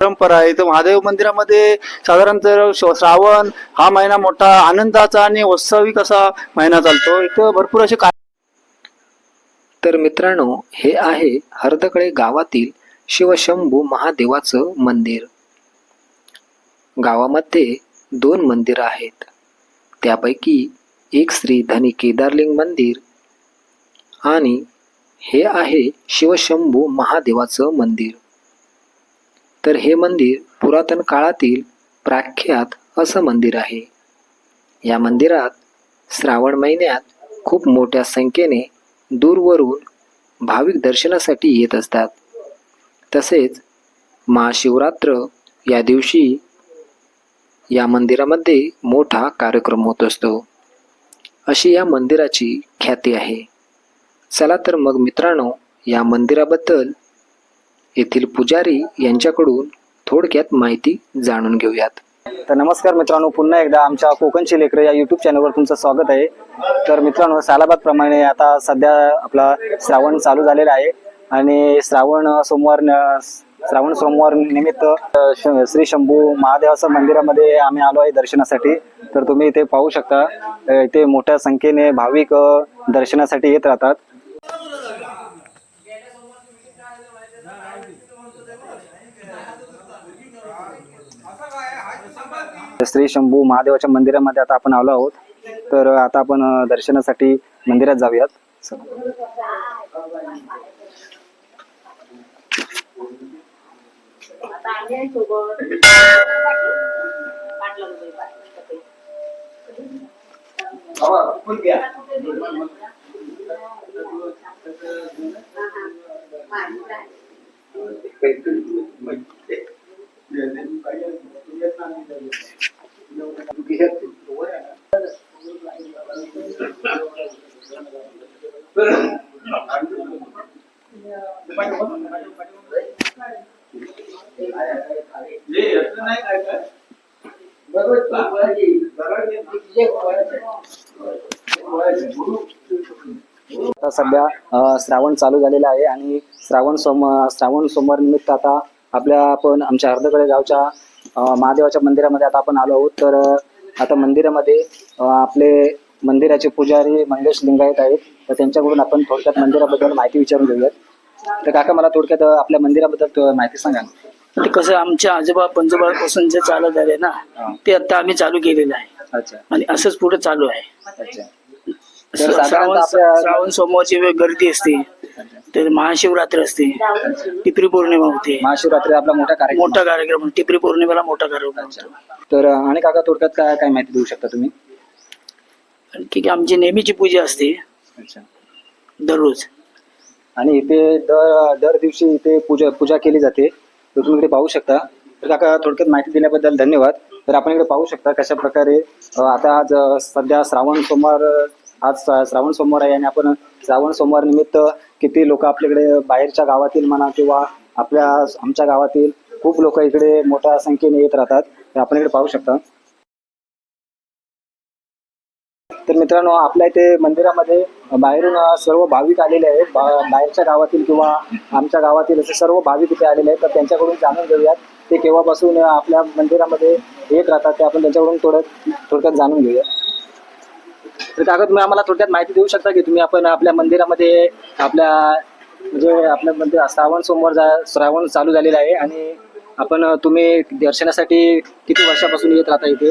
परंपरा आहे. तर महादेव मंदिरामध्ये साधारणतः श्रावण हा महिना मोठा आनंदाचा आणि उत्सविक असा महिना चालतो. इथं भरपूर असे काय तर मित्रांनो हे आहे हर्दकळे गावातील शिवशंभू महादेवाचं मंदिर. गावामध्ये दोन मंदिर आहेत. त्यापैकी एक श्री धनी केदारलिंग मंदिर आणि हे आहे शिवशंभू महादेवाचं मंदिर. तर हे मंदिर पुरातन काळातील प्राख्यात असं मंदिर आहे. या मंदिरात श्रावण महिन्यात खूप मोठ्या संख्येने दूरवरून भाविक दर्शनासाठी येत असतात. तसेच महाशिवरात्र या दिवशी या मंदिरामध्ये मोठा कार्यक्रम होत असतो. अशी या मंदिराची ख्याती आहे. चला तर मग मित्रांनो या मंदिराबद्दल येथील पुजारी यांच्याकडून थोडक्यात माहिती जाणून घेऊयात. तर नमस्कार मित्रांनो पुन्हा एकदा आमच्या कोकणची लेकरं या युट्यूब चॅनलवर तुमचं स्वागत आहे. तर मित्रांनो सालाबाद प्रमाणे आता सध्या आपला श्रावण चालू झालेला आहे आणि श्रावण सोमवार श्रावण सोमवार निमित्त श- श्री शंभू महादेवाच्या मंदिरामध्ये आम्ही आलो आहे दर्शनासाठी. तर तुम्ही इथे पाहू शकता इथे मोठ्या संख्येने भाविक दर्शनासाठी येत राहतात. श्री शंभू महादेवाच्या मंदिरामध्ये आता आपण आलो आहोत. तर आता आपण दर्शनासाठी मंदिरात जाऊयात. आता सध्या श्रावण चालू झालेला आहे आणि श्रावण सोम श्रावण सोमवार निमित्त आता आपल्या आपण आमच्या हर्दकडे गावच्या महादेवाच्या मंदिरामध्ये आता आपण आलो आहोत. तर आता मंदिरामध्ये आपले मंदिराचे पुजारी मंगेश लिंगायत आहेत. तर त्यांच्याकडून आपण थोडक्यात मंदिराबद्दल माहिती विचारून घेऊयात. तर काका मला थोडक्यात आपल्या मंदिराबद्दल माहिती सांगा. ते कसं आमच्या आजोबा पंजोबापासून जे चालत आले ना. ते आता आम्ही चालू केलेलं आहे. अच्छा. आणि असंच पुढे चालू आहे. अच्छा. श्रावण सोमवारची गर्दी असते. तर महाशिवरात्री असते. टिपरी पौर्णिमा होते. महाशिवरात्री आपला मोठा कार्यक्रम. मोठा कार्यक्रम. टिपरी पौर्णिमेला मोठा कार्यक्रम तर आणि काका थोडक्यात काय काय माहिती देऊ शकता तुम्ही? आणखी की आमची नेहमीची पूजा असते. अच्छा. दररोज. आणि इथे दर दर दिवशी इथे पूजा पूजा केली जाते. तर तुम्ही इकडे पाहू शकता. तर काका थोडक्यात माहिती दिल्याबद्दल धन्यवाद. तर आपण इकडे पाहू शकता कशा प्रकारे अ, आता आज अ, सध्या श्रावण सोमवार आज श्रावण सोमवार आहे आणि आपण श्रावण सोमवार निमित्त किती लोक आपल्याकडे बाहेरच्या गावातील म्हणा किंवा आपल्या आमच्या गावातील खूप लोक इकडे मोठ्या संख्येने येत राहतात. हे आपण इकडे पाहू शकता. तर मित्रांनो आपल्या इथे मंदिरामध्ये बाहेरून सर्व भाविक आलेले आहेत. बाहेरच्या गावातील किंवा आमच्या गावातील असे सर्व भाविक इथे आलेले आहेत. तर त्यांच्याकडून जाणून घेऊयात ते केव्हापासून आपल्या मंदिरामध्ये येत राहतात ते आपण त्यांच्याकडून थोडं थोडक्यात जाणून घेऊया तर काका तुम्ही आम्हाला थोडक्यात माहिती देऊ शकता की तुम्ही आपण आपल्या मंदिरामध्ये आपल्या म्हणजे आपल्या मंदिर श्रावण सोमवार जा- श्रावण चालू झालेला आहे आणि आपण तुम्ही दर्शनासाठी किती वर्षापासून येत राहता इथे?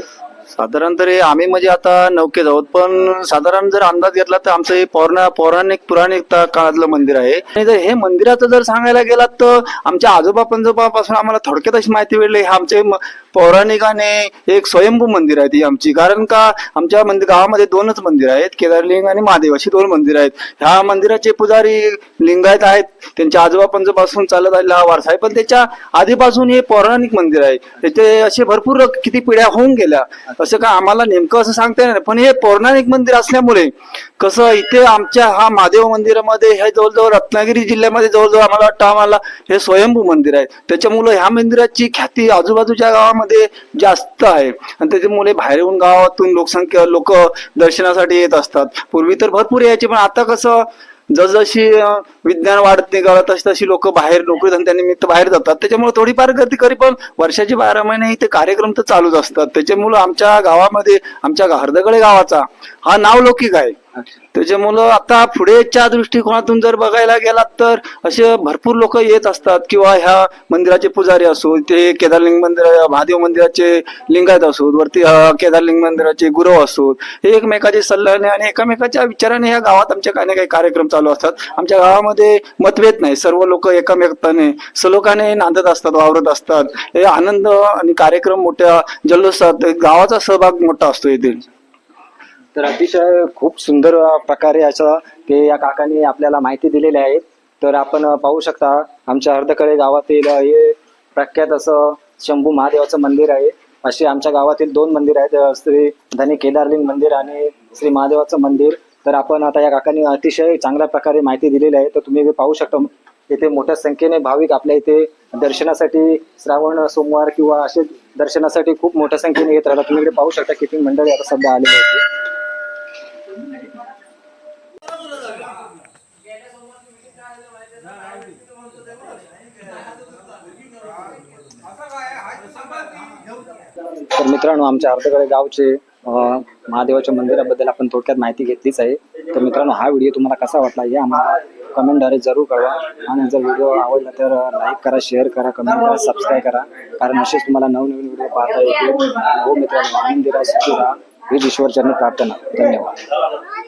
साधारण तरी आम्ही म्हणजे आता नौकेत आहोत पण साधारण जर अंदाज घेतला तर आमचं हे पौरणा पौराणिक पुराणिक काळातलं मंदिर आहे. आणि जर हे मंदिराचं जर सांगायला गेलात तर आमच्या आजोबा पंजोबापासून आम्हाला थोडक्यात अशी माहिती मिळली हे आमचे पौराणिकाने एक स्वयंभू मंदिर आहे ती आमची. कारण का आमच्या मंदिर गावामध्ये दोनच मंदिर आहेत केदारलिंग आणि महादेव अशी दोन मंदिर आहेत. ह्या मंदिराचे पुजारी लिंगायत आहेत त्यांच्या आजोबा पंजोबापासून चालत आलेला हा वारसा आहे. पण त्याच्या आधीपासून हे पौराणिक मंदिर आहे. त्याचे असे भरपूर किती पिढ्या होऊन गेल्या. असं का आम्हाला नेमकं असं सांगता येणार पण हे पौराणिक मंदिर असल्यामुळे कसं इथे आमच्या हा महादेव मंदिरामध्ये हे जवळजवळ रत्नागिरी जिल्ह्यामध्ये जवळजवळ आम्हाला वाटतं आम्हाला हे स्वयंभू मंदिर आहे. त्याच्यामुळे ह्या मंदिराची ख्याती आजूबाजूच्या गावामध्ये जास्त आहे. आणि त्याच्यामुळे बाहेरून गावातून लोकसंख्या लोक दर्शनासाठी येत असतात. पूर्वी तर भरपूर यायचे पण आता कसं जसजशी विज्ञान वाढत निघालं तशी तशी लोक बाहेर नोकरी धंद्यानिमित्त बाहेर जातात. त्याच्यामुळे थोडीफार गर्दी करी पण वर्षाचे बारा महिने ते कार्यक्रम तर चालूच असतात. त्याच्यामुळं आमच्या गावामध्ये आमच्या हरदगळे गावाचा हा नाव लौकिक आहे. त्याच्यामुळं आता पुढेच्या दृष्टिकोनातून जर बघायला गेलात तर असे भरपूर लोक येत असतात किंवा ह्या मंदिराचे पुजारी असो ते केदारलिंग मंदिर महादेव मंदिराचे लिंगायत असोत वरती केदारलिंग मंदिराचे गुरव असोत हे एकमेकाचे सल्ल्याने आणि एकमेकाच्या विचाराने ह्या गावात आमच्या काही ना काही कार्यक्रम चालू असतात. आमच्या गावामध्ये मतभेद नाही. सर्व लोक एकामेकाने सलोखाने नांदत असतात वावरत असतात. हे आनंद आणि कार्यक्रम मोठ्या जल्लोषात गावाचा सहभाग मोठा असतो येथे तर अतिशय खूप सुंदर प्रकारे असं ते या काकांनी आपल्याला माहिती दिलेली आहे तर आपण पाहू शकता आमच्या अर्धकडे गावातील हे प्रख्यात असं शंभू महादेवाचं मंदिर आहे. असे आमच्या गावातील दोन मंदिर आहेत श्री धनी केदारलिंग मंदिर आणि श्री महादेवाचं मंदिर. तर आपण आता या काकांनी अतिशय चांगल्या प्रकारे माहिती दिलेली आहे. तर तुम्ही पाहू शकता इथे मोठ्या संख्येने भाविक आपल्या इथे दर्शनासाठी श्रावण सोमवार किंवा असे दर्शनासाठी खूप मोठ्या संख्येने येत राहतात. तुम्ही इकडे पाहू शकता किती मंडळी आता सध्या आलेली आहेत. तर मित्रांनो आमच्या अर्धकडे गावचे महादेवाच्या मंदिराबद्दल आपण थोडक्यात माहिती घेतलीच आहे. तर मित्रांनो हा व्हिडिओ तुम्हाला कसा वाटला हे आम्हाला कमेंटद्वारे जरूर कळवा. आणि जर व्हिडिओ आवडला तर लाईक करा शेअर करा कमेंट करा सबस्क्राईब करा. कारण असेच तुम्हाला नवनवीन व्हिडिओ पाहता येतील. हो मित्रांनो आनंदी राहा सुखी राहा. हीच ईश्वरचरणी प्रार्थना. धन्यवाद.